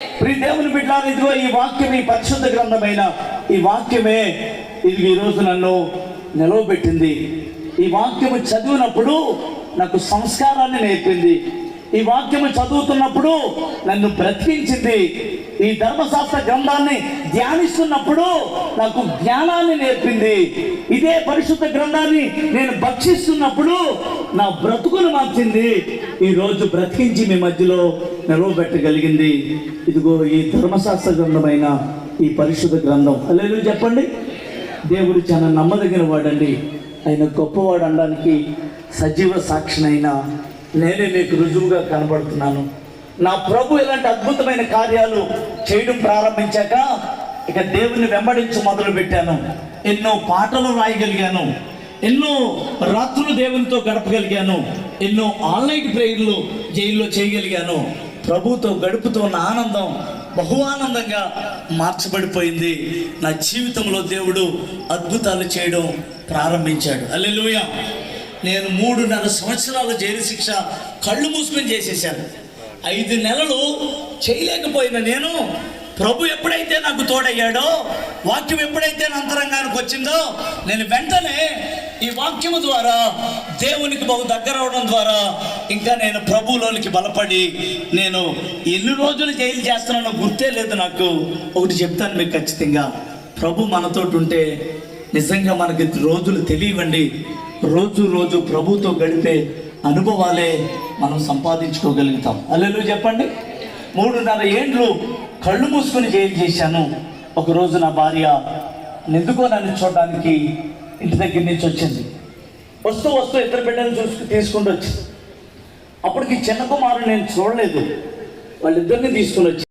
ప్రి దేవుని బిడ్డారు ఇదిగో ఈ వాక్యం ఈ పరిశుద్ధ గ్రంథమైన ఈ వాక్యమే ఇది ఈరోజు నన్ను నిలవబెట్టింది. ఈ వాక్యము చదివినప్పుడు నాకు సంస్కారాన్ని నేర్పింది. ఈ వాక్యము చదువుతున్నప్పుడు నన్ను బ్రతికించింది. ఈ ధర్మశాస్త్ర గ్రంథాన్ని ధ్యానిస్తున్నప్పుడు నాకు జ్ఞానాన్ని నేర్పింది. ఇదే పరిశుద్ధ గ్రంథాన్ని నేను భక్షిస్తున్నప్పుడు నా బ్రతుకును మార్చింది. ఈ రోజు బ్రతికించి మీ మధ్యలో నిలవబెట్టగలిగింది. ఇదిగో ఈ ధర్మశాస్త్ర గ్రంథమైన ఈ పరిశుద్ధ గ్రంథం. అల్లెలు చెప్పండి. దేవుడు చాలా నమ్మదగిన వాడండి. ఆయన గొప్పవాడు అనడానికి సజీవ సాక్షినైన నేనే మీకు రుజువుగా కనబడుతున్నాను. నా ప్రభు ఇలాంటి అద్భుతమైన కార్యాలు చేయడం ప్రారంభించాక ఇక దేవుని వెంబడించి మొదలు పెట్టాను. ఎన్నో పాటలు రాయగలిగాను. ఎన్నో రాత్రులు దేవునితో గడపగలిగాను. ఎన్నో ఆన్లైన్ ప్రేయర్లు జైల్లో చేయగలిగాను. ప్రభుతో గడుపుతున్న ఆనందం బహు ఆనందంగా మార్చబడిపోయింది. నా జీవితంలో దేవుడు అద్భుతాలు చేయడం ప్రారంభించాడు. అల్లెలుయ నేను మూడున్నర సంవత్సరాల జైలు శిక్ష కళ్ళు మూసుకొని చేసేసాను ఐదు నెలలు చేయలేకపోయిన నేను ప్రభు ఎప్పుడైతే నాకు తోడయ్యాడో వాక్యం ఎప్పుడైతే నా అంతరంగానికి వచ్చిందో నేను వెంటనే ఈ వాక్యము ద్వారా దేవునికి బహు దగ్గర అవడం ద్వారా ఇంకా నేను ప్రభువులోనికి బలపడి నేను ఎన్ని రోజులు జైలు చేస్తున్నానో గుర్తే లేదు నాకు. ఒకటి చెప్తాను మీకు ఖచ్చితంగా. ప్రభు మనతోటి ఉంటే నిజంగా మనకి రోజులు తెలియవండి. రోజు రోజు ప్రభుతో గడిపే అనుభవాలే మనం సంపాదించుకోగలుగుతాం. అల్లెలు చెప్పండి. మూడున్నర ఏండ్లు కళ్ళు మూసుకొని జైలు చేశాను. ఒకరోజు నా భార్య ఎందుకో నన్ను చూడడానికి ఇంటి దగ్గర నుంచి వచ్చింది. వస్తూ వస్తూ ఇద్దరు బిడ్డలు చూసుకు తీసుకుంటూ వచ్చింది. అప్పటికి చిన్న కుమారుడు నేను చూడలేదు. వాళ్ళిద్దరిని తీసుకుని వచ్చి